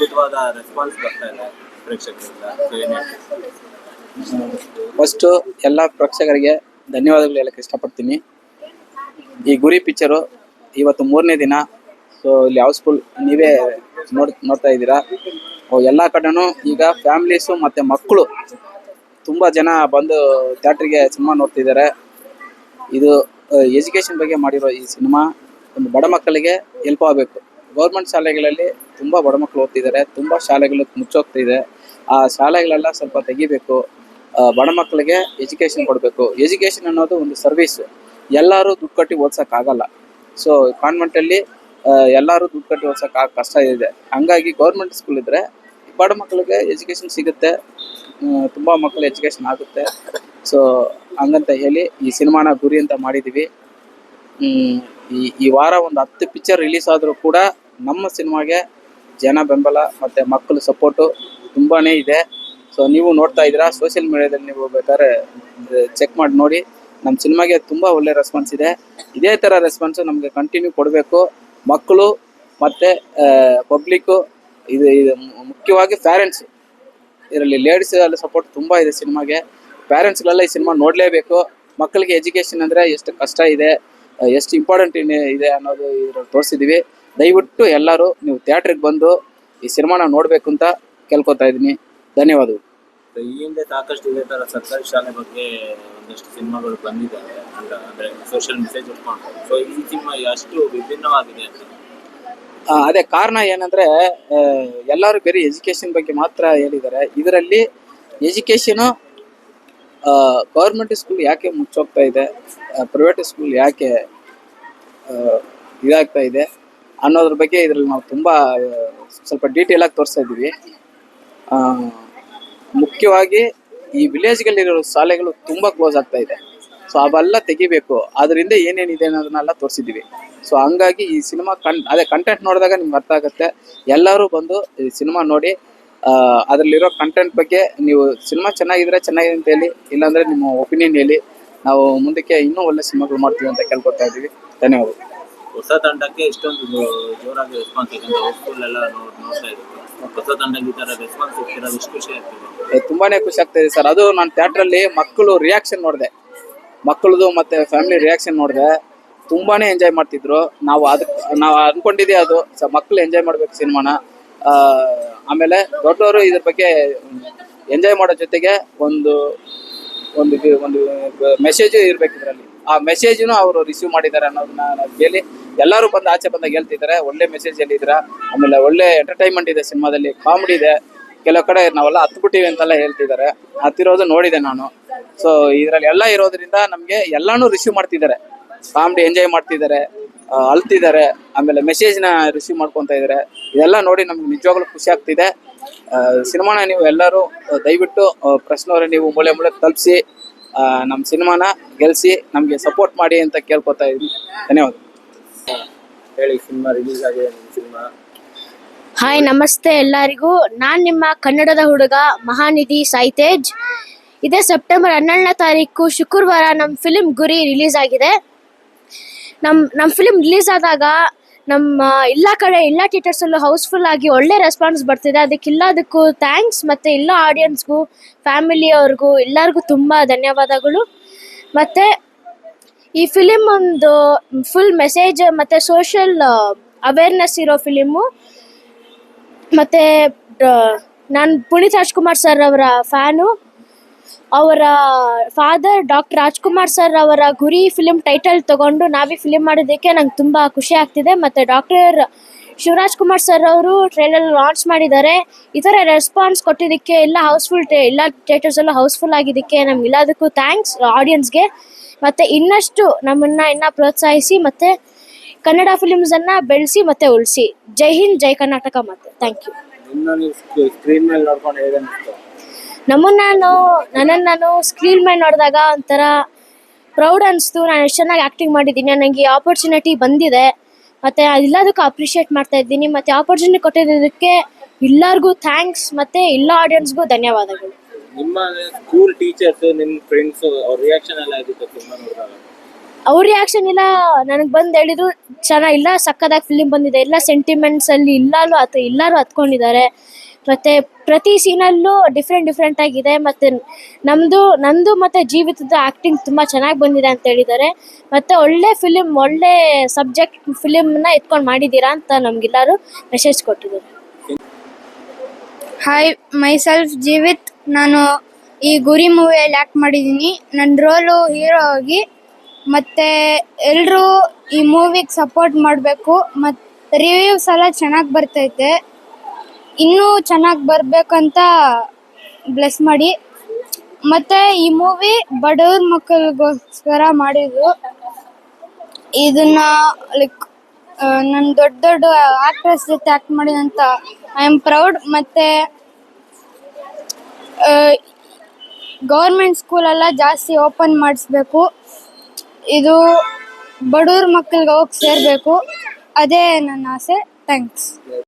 ಅದ್ಭುತವಾದ ರೆಸ್ಪಾನ್ಸ್ ಬರ್ತಾ ಇದೆ ಪ್ರೇಕ್ಷಕರಿಂದ. ಫಸ್ಟ್ ಎಲ್ಲ ಪ್ರೇಕ್ಷಕರಿಗೆ ಧನ್ಯವಾದಗಳು ಹೇಳಕ್ಕೆ ಇಷ್ಟಪಡ್ತೀನಿ. ಈ ಗುರಿ ಪಿಕ್ಚರು ಇವತ್ತು ಮೂರನೇ ದಿನ ಸೊ ಇಲ್ಲಿ ಹೌಸ್ಫುಲ್ ನೀವೇ ನೋಡ್, ನೋಡ್ತಾ ಇದ್ದೀರಾ? ಎಲ್ಲ ಕಡೆನೂ ಈಗ ಫ್ಯಾಮಿಲೀಸು ಮತ್ತು ಮಕ್ಕಳು ತುಂಬ ಜನ ಬಂದು ಥಿಯೇಟ್ರಿಗೆ ಸಿನಿಮಾ ನೋಡ್ತಿದ್ದಾರೆ. ಇದು ಎಜುಕೇಷನ್ ಬಗ್ಗೆ ಮಾಡಿರೋ ಈ ಸಿನಿಮಾ ಒಂದು ಬಡ ಮಕ್ಕಳಿಗೆ ಹೆಲ್ಪ್ ಆಗಬೇಕು. ಗೌರ್ಮೆಂಟ್ ಶಾಲೆಗಳಲ್ಲಿ ತುಂಬ ಬಡ ಮಕ್ಕಳು ಓದ್ತಿದ್ದಾರೆ, ತುಂಬ ಶಾಲೆಗಳು ಮುಚ್ಚೋಗ್ತಿದೆ. ಆ ಶಾಲೆಗಳೆಲ್ಲ ಸ್ವಲ್ಪ ತೆಗಿಬೇಕು. ಬಡ ಮಕ್ಕಳಿಗೆ ಎಜುಕೇಷನ್ ಕೊಡಬೇಕು. ಎಜುಕೇಷನ್ ಅನ್ನೋದು ಒಂದು ಸರ್ವಿಸ್ ಎಲ್ಲರೂ ದುಡ್ಡು ಕಟ್ಟಿ ಓದ್ಸೋಕ್ಕಾಗಲ್ಲ. ಸೊ ಕಾನ್ವೆಂಟಲ್ಲಿ ಎಲ್ಲರೂ ದುಡ್ಡು ಕಟ್ಟಿ ಓದ್ಸೋಕೆ ಕಷ್ಟ ಇದೆ. ಹಂಗಾಗಿ ಗೌರ್ಮೆಂಟ್ ಸ್ಕೂಲ್ ಇದ್ದರೆ ಬಡ ಮಕ್ಕಳಿಗೆ ಎಜುಕೇಷನ್ ಸಿಗುತ್ತೆ. ತುಂಬ ಮಕ್ಕಳು ಎಜುಕೇಷನ್ ಆಗುತ್ತೆ. ಸೊ ಹಂಗಂತ ಹೇಳಿ ಈ ಸಿನಿಮಾನ ಗುರಿ ಅಂತ ಮಾಡಿದ್ದೀವಿ ಈ ಈ ವಾರ ಒಂದು ಹತ್ತು ಪಿಕ್ಚರ್ ರಿಲೀಸ್ ಆದರೂ ಕೂಡ ನಮ್ಮ ಸಿನಿಮಾಗೆ ಜನ ಬೆಂಬಲ ಮತ್ತು ಮಕ್ಕಳು ಸಪೋರ್ಟು ತುಂಬಾ ಇದೆ. ಸೊ ನೀವು ನೋಡ್ತಾ ಇದ್ದೀರಾ ಸೋಷಿಯಲ್ ಮೀಡಿಯಾದಲ್ಲಿ ನೀವು ಬೇಕಾದ್ರೆ ಚೆಕ್ ಮಾಡಿ ನೋಡಿ. ನಮ್ಮ ಸಿನಿಮಾಗೆ ತುಂಬ ಒಳ್ಳೆ ರೆಸ್ಪಾನ್ಸ್ ಇದೆ. ಇದೇ ಥರ ರೆಸ್ಪಾನ್ಸು ನಮಗೆ ಕಂಟಿನ್ಯೂ ಕೊಡಬೇಕು. ಮಕ್ಕಳು ಮತ್ತು ಪಬ್ಲಿಕ್ಕು ಇದು ಇದು ಮುಖ್ಯವಾಗಿ ಪ್ಯಾರೆಂಟ್ಸ್ ಇದರಲ್ಲಿ ಲೇಡೀಸ್ ಅಲ್ಲಿ ಸಪೋರ್ಟ್ ತುಂಬ ಇದೆ ಸಿನಿಮಾಗೆ ಪ್ಯಾರೆಂಟ್ಸ್ಗಳೆಲ್ಲ ಈ ಸಿನಿಮಾ ನೋಡಲೇಬೇಕು. ಮಕ್ಕಳಿಗೆ ಎಜುಕೇಷನ್ ಅಂದರೆ ಎಷ್ಟು ಕಷ್ಟ ಇದೆ. ಎಷ್ಟು ಇಂಪಾರ್ಟೆಂಟ್ ಇದೆ ಅನ್ನೋದು ಇದ್ರಲ್ಲಿ ತೋರಿಸಿದ್ದೀವಿ ದಯವಿಟ್ಟು ಎಲ್ಲರೂ ನೀವು ಥಿಯೇಟ್ರಿಗೆ ಬಂದು ಈ ಸಿನಿಮಾನ ನೋಡಬೇಕು ಅಂತ ಕೇಳ್ಕೊತಾ ಇದ್ದೀನಿ. ಧನ್ಯವಾದಗಳು. ಈ ಹಿಂದೆ ಸಾಕಷ್ಟು ಇದೇ ತರ ಸರ್ಕಾರಿ ಶಾಲೆ ಬಗ್ಗೆ ಒಂದಷ್ಟು ಸಿನಿಮಾಗಳು ಬಂದಿದ್ದಾವೆ. ಅಂದ್ರೆ ಸೋಷಿಯಲ್ ಮೆಸೇಜ್ ಇಟ್ಕೊಂಡು ಸೊ ಈ ಸಿನಿಮಾ ಅಷ್ಟು ವಿಭಿನ್ನವಾಗಿದೆ ಅಂತ. ಅದೇ ಕಾರಣ ಏನಂದ್ರೆ ಎಲ್ಲರೂ ಬೇರೆ ಎಜುಕೇಶನ್ ಬಗ್ಗೆ ಮಾತ್ರ ಹೇಳಿದ್ದಾರೆ. ಇದರಲ್ಲಿ ಎಜುಕೇಶನು ಗೌರ್ಮೆಂಟ್ ಸ್ಕೂಲ್ ಯಾಕೆ ಮುಚ್ಚೋಗ್ತಾ ಇದೆ? ಪ್ರೈವೇಟ್ ಸ್ಕೂಲ್ ಯಾಕೆ ಇದಾಗ್ತಾ ಇದೆ? ಅನ್ನೋದ್ರ ಬಗ್ಗೆ ಇದರಲ್ಲಿ ನಾವು ತುಂಬ, ಸ್ವಲ್ಪ ಡೀಟೇಲ್ ಆಗಿ ತೋರಿಸ್ತಾ ಇದ್ದೀವಿ. ಮುಖ್ಯವಾಗಿ ಈ ವಿಲೇಜ್ಗಳಿರೋ ಶಾಲೆಗಳು ತುಂಬ ಕ್ಲೋಸ್ ಆಗ್ತಾ ಇದೆ. ಸೊ ಅವೆಲ್ಲ ತೆಗಿಬೇಕು. ಅದರಿಂದ ಏನೇನಿದೆ ಅನ್ನೋದನ್ನೆಲ್ಲ ತೋರಿಸಿದ್ದೀವಿ. ಸೊ ಹಂಗಾಗಿ ಈ ಸಿನಿಮಾ ಕನ್ ಅದೇ ಕಂಟೆಂಟ್ ನೋಡಿದಾಗ ನಿಮ್ಗೆ ಅರ್ಥ ಆಗುತ್ತೆ. ಎಲ್ಲರೂ ಬಂದು ಈ ಸಿನಿಮಾ ನೋಡಿ ಅದರಲ್ಲಿರೋ ಕಂಟೆಂಟ್ ಬಗ್ಗೆ ನೀವು ಸಿನಿಮಾ ಚೆನ್ನಾಗಿದ್ರೆ ಚೆನ್ನಾಗಿದೆ ಅಂತ ಹೇಳಿ ಇಲ್ಲಾಂದ್ರೆ ನಿಮ್ಮ ಒಪಿನಿಯನ್ ಹೇಳಿ ನಾವು ಮುಂದಕ್ಕೆ ಇನ್ನೂ ಒಳ್ಳೆ ಸಿನಿಮಾಗಳು ಮಾಡ್ತೀವಿ ಅಂತ ಕೇಳ್ಕೊತಾ ಇದ್ದೀವಿ. ಧನ್ಯವಾದಗಳು. ಹೊಸ ತಂಡಕ್ಕೆ ಇಷ್ಟೊಂದು ಜೋರಾಗಿ ರೆಸ್ಪಾನ್ಸ್ ಇದೆ. ಎಲ್ಲ ನೋಡ್ತಾ ಇದ್ದೀವಿ. ಹೊಸ ತಂಡಕ್ಕೆ ಈ ತರ ರೆಸ್ಪಾನ್ಸ್ ಸಿಗ್ತಿರೋದು ಎಷ್ಟು ಖುಷಿ ಆಗ್ತಿದೆ. ತುಂಬಾನೇ ಖುಷಿ ಆಗ್ತಾ ಇದೆ ಸರ್. ಅದು ನಾನು ಥಿಯೇಟ್ರಲ್ಲಿ ಮಕ್ಕಳು ರಿಯಾಕ್ಷನ್ ನೋಡಿದೆ. ಮಕ್ಕಳದು ಮತ್ತೆ ಫ್ಯಾಮಿಲಿ ರಿಯಾಕ್ಷನ್ ನೋಡಿದೆ. ತುಂಬಾನೇ ಎಂಜಾಯ್ ಮಾಡ್ತಿದ್ರು. ನಾವು ಅದಕ್ಕೆ ನಾವು ಅನ್ಕೊಂಡಿದ್ದೆ ಅದು. ಸರ್ ಮಕ್ಕಳು ಎಂಜಾಯ್ ಮಾಡ್ಬೇಕು ಸಿನಿಮಾನ. ಆಮೇಲೆ ದೊಡ್ಡವರು ಇದ್ರ ಬಗ್ಗೆ ಎಂಜಾಯ್ ಮಾಡೋ ಜೊತೆಗೆ ಒಂದು ಒಂದು ಒಂದು ಮೆಸೇಜ್ ಇರ್ಬೇಕು ಇದರಲ್ಲಿ. ಆ ಮೆಸೇಜ್ನು ಅವರು ರಿಸೀವ್ ಮಾಡಿದ್ದಾರೆ ಅನ್ನೋದನ್ನ ಹೇಳಿ ಎಲ್ಲರೂ ಬಂದು ಆಚೆ ಬಂದಾಗ ಹೇಳ್ತಿದ್ದಾರೆ, ಒಳ್ಳೆ ಮೆಸೇಜ್ ಹೇಳಿದ್ರ ಆಮೇಲೆ ಒಳ್ಳೆ ಎಂಟರ್ಟೈನ್ಮೆಂಟ್ ಇದೆ ಸಿನಿಮಾದಲ್ಲಿ ಕಾಮಿಡಿ ಇದೆ. ಕೆಲವು ಕಡೆ ನಾವೆಲ್ಲ ಹತ್ಬಿಟ್ಟಿವಿ ಅಂತೆಲ್ಲ ಹೇಳ್ತಿದ್ದಾರೆ. ಹತ್ತಿರೋದು ನೋಡಿದೆ ನಾನು. ಸೊ ಇದರಲ್ಲಿ ಎಲ್ಲ ಇರೋದ್ರಿಂದ ನಮಗೆ ಎಲ್ಲಾನು ರಿಸೀವ್ ಮಾಡ್ತಿದ್ದಾರೆ. ಕಾಮಿಡಿ ಎಂಜಾಯ್ ಮಾಡ್ತಿದ್ದಾರೆ. ಅಳ್ತಿದ್ದಾರೆ. ಆಮೇಲೆ ಮೆಸೇಜ್ನ ರಿಸೀವ್ ಮಾಡ್ಕೊತಾ ಇದ್ದಾರೆ. ಇದೆಲ್ಲ ನೋಡಿ ನಮ್ಗೆ ನಿಜವಾಗ್ಲೂ ಖುಷಿ ಆಗ್ತಿದೆ. ಸಿನಿಮಾನ ನೀವು ಎಲ್ಲರೂ ದಯವಿಟ್ಟು ಪ್ರಶ್ನವ್ರೆ ನೀವು ಮೂಲೆ ಮೂಲೆ ತಲುಪಿಸಿ ನಮ್ಮ ಸಿನಿಮಾನ ಗೆಲ್ಲಿಸಿ ನಮಗೆ ಸಪೋರ್ಟ್ ಮಾಡಿ ಅಂತ ಕೇಳ್ಕೊತಾ ಇದ್ದೀನಿ. ಧನ್ಯವಾದ. ಹೇಳಿ ಸಿನಿಮಾ ರಿಲೀಸ್ ಆಗಿದೆ ನಿಮ್ಮ ಸಿನಿಮಾ. ಹಾಯ್ ನಮಸ್ತೆ ಎಲ್ಲರಿಗೂ. ನಾನು ನಿಮ್ಮ ಕನ್ನಡದ ಹುಡುಗ ಮಹಾನಿಧಿ ಸಾಯಿತೇಜ್ ಇದೇ ಸೆಪ್ಟೆಂಬರ್ ಹನ್ನೆರಡನೇ ತಾರೀಕು ಶುಕ್ರವಾರ ನಮ್ಮ ಫಿಲಿಮ್ ಗುರಿ ರಿಲೀಸ್ ಆಗಿದೆ. ನಮ್ಮ ನಮ್ಮ ಫಿಲಿಮ್ ರಿಲೀಸ್ ಆದಾಗ ನಮ್ಮ ಎಲ್ಲ ಕಡೆ, ಎಲ್ಲ ಥಿಯೇಟರ್ಸಲ್ಲೂ ಹೌಸ್ಫುಲ್ ಆಗಿ ಒಳ್ಳೆ ರೆಸ್ಪಾನ್ಸ್ ಬರ್ತಿದೆ. ಅದಕ್ಕೆಲ್ಲದಕ್ಕೂ ಥ್ಯಾಂಕ್ಸ್ ಮತ್ತು ಎಲ್ಲ ಆಡಿಯನ್ಸ್ಗೂ ಫ್ಯಾಮಿಲಿಯವ್ರಿಗೂ ಎಲ್ಲರಿಗೂ ತುಂಬ ಧನ್ಯವಾದಗಳು. ಮತ್ತು ಈ ಫಿಲಿಮ್ ಒಂದು ಫುಲ್ ಮೆಸೇಜ್ ಮತ್ತು ಸೋಷಿಯಲ್ ಅವೇರ್ನೆಸ್ ಇರೋ ಫಿಲಿಮು ಮತ್ತು ನಾನು ಪುನೀತ್ ರಾಜ್ಕುಮಾರ್ ಸರ್ ಅವರ ಫ್ಯಾನು ಅವರ ಫಾದರ್ ಡಾಕ್ಟರ್ ರಾಜ್ಕುಮಾರ್ ಸರ್ ಅವರ ಗುರಿ ಫಿಲಿಮ್ ಟೈಟಲ್ ತಗೊಂಡು ನಾವೇ ಫಿಲಿಮ್ ಮಾಡೋದಕ್ಕೆ ನಂಗೆ ತುಂಬ ಖುಷಿ ಆಗ್ತಿದೆ. ಮತ್ತು ಡಾಕ್ಟರ್ ಶಿವರಾಜ್ ಕುಮಾರ್ ಸರ್ ಅವರು ಟ್ರೈಲರ್ ಲಾಂಚ್ ಮಾಡಿದ್ದಾರೆ. ಈ ಥರ ರೆಸ್ಪಾನ್ಸ್ ಕೊಟ್ಟಿದ್ದಕ್ಕೆ ಎಲ್ಲ ಹೌಸ್ಫುಲ್ ಎಲ್ಲ ಥಿಯೇಟರ್ಸಲ್ಲೂ ಹೌಸ್ಫುಲ್ ಆಗಿದ್ದಕ್ಕೆ ನಮ್ಗೆ ಎಲ್ಲದಕ್ಕೂ ಥ್ಯಾಂಕ್ಸ್ ಆಡಿಯನ್ಸ್ಗೆ ಮತ್ತು ಇನ್ನಷ್ಟು ನಮ್ಮನ್ನು ಇನ್ನೂ ಪ್ರೋತ್ಸಾಹಿಸಿ, ಮತ್ತು ಕನ್ನಡ ಫಿಲಿಮ್ಸನ್ನು ಬೆಳೆಸಿ, ಮತ್ತು ಉಳಿಸಿ. ಜೈ ಹಿಂದ್, ಜೈ ಕರ್ನಾಟಕ ಮತ್ತೆ. ಥ್ಯಾಂಕ್ ಯು ನೀವು ನಮ್ಮನ್ನ ನಾನು ನನ್ನನ್ನು ನಾನು ಸ್ಕ್ರೀನ್ ಮೇಲೆ ನೋಡಿದಾಗ ಒಂಥರ ಪ್ರೌಡ್ ಅನಿಸ್ತು. ನಾನು ಎಷ್ಟು ಚೆನ್ನಾಗಿ ಆ್ಯಕ್ಟಿಂಗ್ ಮಾಡಿದ್ದೀನಿ. ನನಗೆ ಆಪರ್ಚುನಿಟಿ ಬಂದಿದೆ. ಮತ್ತು ಎಲ್ಲದಕ್ಕೂ ಅಪ್ರಿಷಿಯೇಟ್ ಮಾಡ್ತಾ ಇದ್ದೀನಿ. ಮತ್ತು ಆಪರ್ಚುನಿಟಿ ಕೊಟ್ಟಿದ್ದಕ್ಕೆ ಎಲ್ಲರಿಗೂ ಥ್ಯಾಂಕ್ಸ್ ಮತ್ತು ಎಲ್ಲ ಆಡಿಯನ್ಸ್ಗೂ ಧನ್ಯವಾದಗಳು. ನಿಮ್ಮ ಸ್ಕೂಲ್ ಟೀಚರ್ಸ್ ನಿಮ್ಮ ಫ್ರೆಂಡ್ಸ್ ಅವ್ರ ರಿಯಾಕ್ಷನ್ ಎಲ್ಲ ಆಗಿತ್ತು ಸಿನಿಮಾ ನೋಡಿದಾಗ? ಅವ್ರ ರಿಯಾಕ್ಷನ್ ಇಲ್ಲ. ನನಗೆ ಬಂದು ಹೇಳಿದ್ರು ಚೆನ್ನಾಗಿಲ್ಲ ಸಕ್ಕದಾಗಿ ಫಿಲಿಮ್ ಬಂದಿದೆ. ಎಲ್ಲ ಸೆಂಟಿಮೆಂಟ್ಸ್ ಅಲ್ಲಿ ಇಲ್ಲಾಲು ಹತ್ ಎಲ್ಲರೂ ಹತ್ಕೊಂಡಿದ್ದಾರೆ. ಮತ್ತೆ ಪ್ರತಿ ಸೀನಲ್ಲೂ ಡಿಫ್ರೆಂಟ್ ಡಿಫ್ರೆಂಟ್ ಆಗಿದೆ. ಮತ್ತೆ ನಮ್ದು, ನಂದು ಮತ್ತೆ ಜೀವಿತದ ಆಕ್ಟಿಂಗ್ ತುಂಬಾ ಚೆನ್ನಾಗಿ ಬಂದಿದೆ ಅಂತ ಹೇಳಿದ್ದಾರೆ. ಮತ್ತೆ ಒಳ್ಳೆ ಫಿಲಿಮ್ ಒಳ್ಳೆ ಸಬ್ಜೆಕ್ಟ್ ಫಿಲಿಮ್ನ ಎತ್ಕೊಂಡು ಮಾಡಿದ್ದೀರಾ ಅಂತ ನಮ್ಗೆಲ್ಲರೂ ಮೆಸೇಜ್ ಕೊಟ್ಟಿದ್ದಾರೆ. Hi myself Jeevith. ನಾನು ಈ ಗುರಿ ಮೂವಿಯಲ್ಲಿ ಆ್ಯಕ್ಟ್ ಮಾಡಿದ್ದೀನಿ. ನನ್ನ ರೋಲು ಹೀರೋ ಆಗಿ ಮತ್ತು ಎಲ್ಲರೂ ಈ ಮೂವಿಗೆ ಸಪೋರ್ಟ್ ಮಾಡಬೇಕು. ಮತ್ತು ರಿವ್ಯೂಸ್ ಎಲ್ಲ ಚೆನ್ನಾಗಿ ಬರ್ತೈತೆ ಇನ್ನೂ ಚೆನ್ನಾಗಿ ಬರಬೇಕಂತ ಬ್ಲೆಸ್ ಮಾಡಿ. ಮತ್ತೆ ಈ ಮೂವಿ ಬಡವ್ರ ಮಕ್ಕಳಿಗೋಸ್ಕರ ಮಾಡಿದ್ರು ಇದನ್ನ ಲೈಕ್ ನಾನು ದೊಡ್ಡ ದೊಡ್ಡ ಆಕ್ಟ್ರೆಸ್ ಜೊತೆ ಆ್ಯಕ್ಟ್ ಮಾಡಿದಂತ ಐ ಆಮ್ ಪ್ರೌಡ್ ಮತ್ತೆ ಗೌರ್ಮೆಂಟ್ ಸ್ಕೂಲೆಲ್ಲ ಜಾಸ್ತಿ ಓಪನ್ ಮಾಡಿಸ್ಬೇಕು. ಇದು ಬಡವ್ರ ಮಕ್ಕಳಿಗೆ ಹೋಗಿ ಸೇರಬೇಕು. ಅದೇ ನನ್ನ ಆಸೆ. ಥ್ಯಾಂಕ್ಸ್